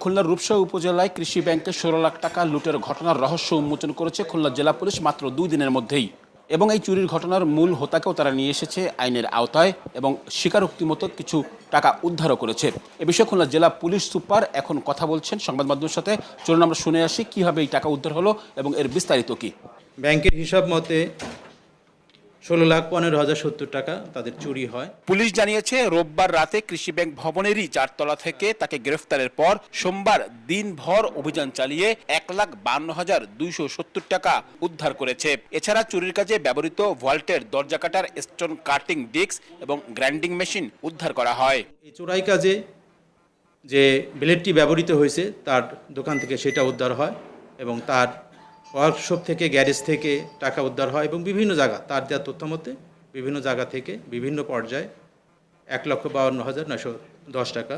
খুলনার রূপসা উপজেলায় কৃষি ব্যাংকে ষোলো লাখ টাকা লুটের ঘটনার রহস্য উন্মোচন করেছে খুলনা জেলা পুলিশ মাত্র দুই দিনের মধ্যেই। এবং এই চুরির ঘটনার মূল হোতাকেও তারা নিয়ে এসেছে আইনের আওতায় এবং স্বীকারোক্তি মতো কিছু টাকা উদ্ধারও করেছে। এ বিষয়ে খুলনা জেলা পুলিশ সুপার এখন কথা বলছেন সংবাদ মাধ্যমের সাথে। চলুন আমরা শুনে আসি কীভাবে এই টাকা উদ্ধার হলো এবং এর বিস্তারিত কি? ব্যাংকের হিসাব মতে ষোলো লাখ পনেরো হাজার সত্তর টাকা তাদের চুরি হয়। পুলিশ জানিয়েছে রোববার রাতে কৃষি ব্যাংক ভবনেরই চারতলা থেকে তাকে গ্রেফতারের পর সোমবার দিনভর অভিযান চালিয়ে এক লাখ বান্ন হাজার দুইশো সত্তর টাকা উদ্ধার করেছে। এছাড়া চুরির কাজে ব্যবহৃত ভল্টের দরজা কাটার স্টোন কাটিং ডিস্ক এবং গ্রাইন্ডিং মেশিন উদ্ধার করা হয়। এই চোরাই কাজে যে ব্লেডটি ব্যবহৃত হয়েছে তার দোকান থেকে সেটা উদ্ধার হয় এবং তার ওয়ার্কশপ থেকে, গ্যারেজ থেকে টাকা উদ্ধার হয় এবং বিভিন্ন জায়গা, তার দেওয়া তথ্য মতে বিভিন্ন জায়গা থেকে বিভিন্ন পর্যায়ে এক লক্ষ বাউন্ন হাজার নয়শো দশ টাকা